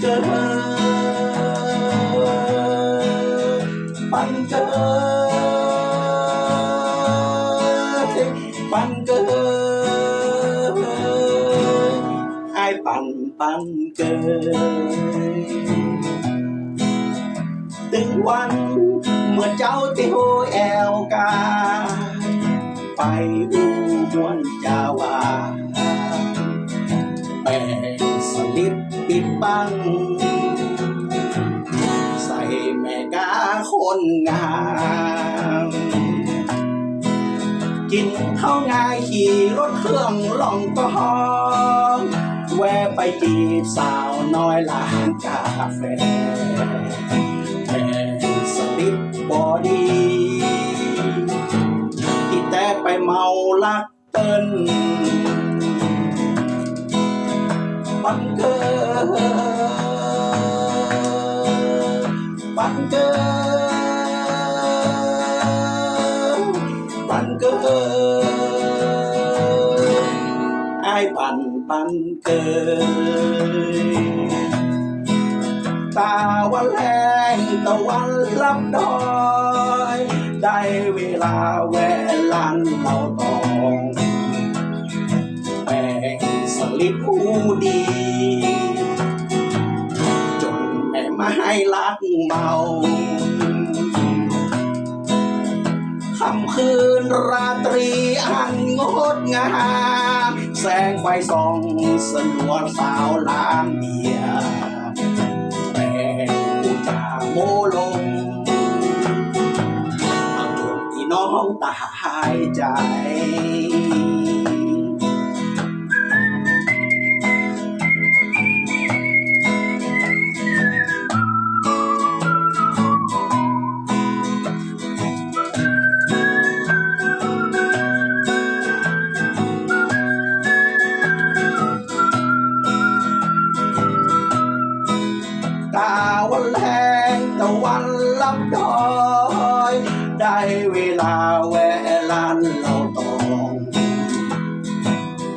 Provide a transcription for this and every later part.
เกิดปันเกิดปันเกิดไอ้ปันปันเกิ สลิดปิดบัง ใส่แม่กาคนงาม กินข้าวง่ายขี่รถเครื่องล่องก็ฮองแวะไปจีบสาวน้อยร้านกาแฟแป้งสลิดบอดีที่แต่ไปเมาลักเติ้น ปันเกิดปันเกิดปันเกิดไอ้ปันปันเกิดตาวันแรงตะวันลับดอยได้เวลาแวะลานเราตอง มาให้ลักเมาคำคืนราตรีอันงดงามแสงไฟส่องสลัวสาวลามเดียแป้งอุจาโมลงเอาจนพี่น้องตายใจ ตาวันแรงตะวันลับดอย ได้เวลาแวลานเราตอง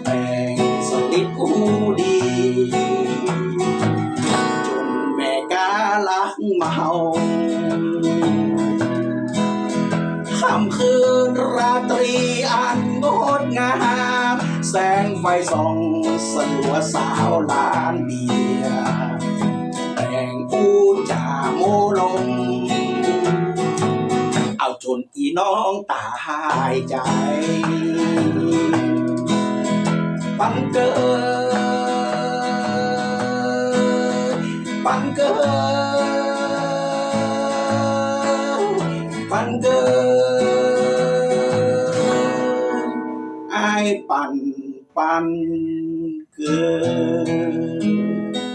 แป้งสลิดหูดี จนแม่กาลักเมาค่ำคืนราตรีอันงดงาม แสงไฟส่องสลัวสาวลานเบียร์ แต่งพูดจาโมลง เอาจนอีน้องตายใจปันเกิดปันเกิดปันเกิดไอ้ปันปันเกิด